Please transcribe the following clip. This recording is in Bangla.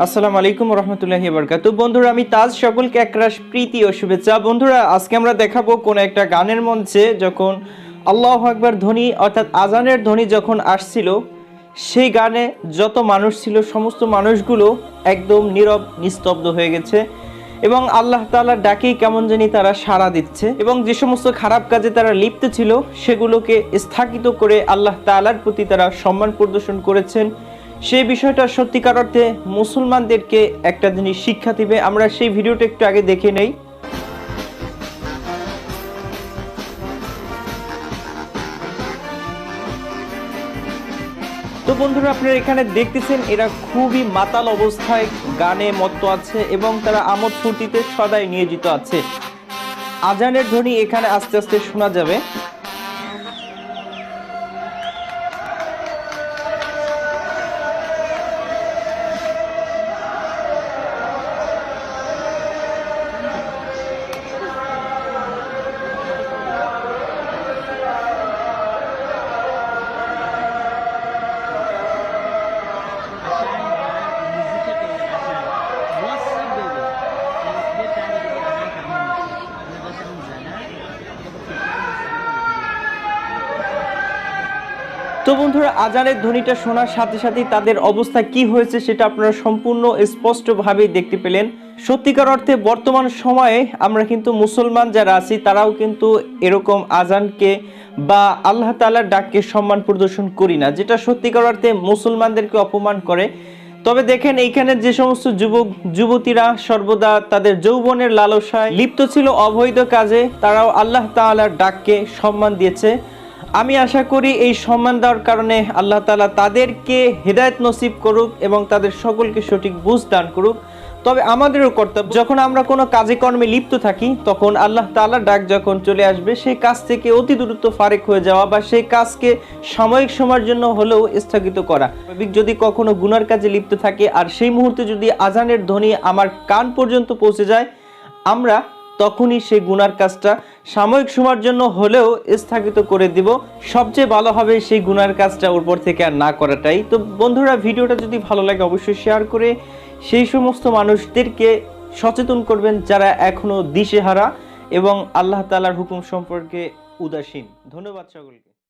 আসসালামু আলাইকুম রহমতুল্লাহি বরকাত বন্ধুরা, আমি তাজ সকলকে একরাশ প্রীতি ও শুভেচ্ছা। বন্ধুরা, আজকে আমরা দেখাবো কোন একটা গানের মঞ্চে যখন আল্লাহ আকবার ধ্বনি, অর্থাৎ আজানের ধ্বনি যখন আসছিল, সেই গানে যত মানুষ ছিল, সমস্ত মানুষগুলো একদম নীরব, নিস্তব্ধ হয়ে গেছে এবং আল্লাহ তাআলার ডাকেই কেমন জানি তারা সাড়া দিচ্ছে এবং যে সমস্ত খারাপ কাজে তারা লিপ্ত ছিল, সেগুলোকে স্থগিত করে আল্লাহ তাআলার প্রতি তারা সম্মান প্রদর্শন করেছেন। সেই বিষয়টা সত্যিকার অর্থে মুসলমানদেরকে একটা জিনিস শিক্ষা দিবে। আমরা সেই ভিডিওটা একটু আগে দেখে নেই। তো বন্ধুরা, আপনারা এখানে দেখতেছেন, এরা খুবই মাতাল অবস্থায় গানে মত্ত আছে এবং তারা আমোদ ফুর্তিতে সদাই নিয়োজিত আছে। আজানের ধ্বনি এখানে আস্তে আস্তে শোনা যাবে। তো বন্ধুরা, আজানের ধ্বনিটা শোনার সাথে সাথেই তাদের অবস্থা কি হয়েছে সেটা আপনারা সম্পূর্ণ স্পষ্টভাবেই দেখতে পেলেন। সত্যিকার অর্থে বর্তমান সময়ে আমরা কিন্তু মুসলমান যারা আছি, তারাও কিন্তু এরকম আজানকে বা আল্লাহ তাআলার ডাককে সম্মান প্রদর্শন করি না, যেটা সত্যিকার অর্থে মুসলমানদেরকে অপমান করে। তবে দেখেন, এইখানে যে সমস্ত যুবক, যুবতীরা সর্বদা তাদের যৌবনের লালসায় লিপ্ত ছিল অবৈধ কাজে, তারাও আল্লাহ তাআলার ডাককে সম্মান দিয়েছে। আমি আশা করি এই সম্মান দেওয়ার কারণে আল্লাহ তালা তাদেরকে হেদায়েত নসিব করুক এবং তাদের সকলকে সঠিক বুঝ দান করুক। তবে আমাদেরও কর্তব্য, যখন আমরা কোনো কাজে কর্মে লিপ্ত থাকি, তখন আল্লাহ তাআলার ডাক যখন চলে আসবে, সেই কাজ থেকে অতি দ্রুত ফারেক হয়ে যাওয়া বা সেই কাজকে সাময়িক সময়ের জন্য হলেও স্থগিত করা। যদি কখনো গুনার কাজে লিপ্ত থাকে আর সেই মুহূর্তে যদি আজানের ধ্বনি আমার কান পর্যন্ত পৌঁছে যায়, আমরা তখনই সেই গুনার কাজটা সাময়িক সময়ের জন্য হলেও স্থগিত করে দিব। সবচেয়ে ভালো হবে সেই গুনার কাজটা উপর থেকে আর না করাটাই। তো বন্ধুরা, ভিডিওটা যদি ভালো লাগে অবশ্যই শেয়ার করে সেই সমস্ত মানুষদেরকে সচেতন করবেন যারা এখনও দিশেহারা এবং আল্লাহ তালার হুকুম সম্পর্কে উদাসীন। ধন্যবাদ সকলকে।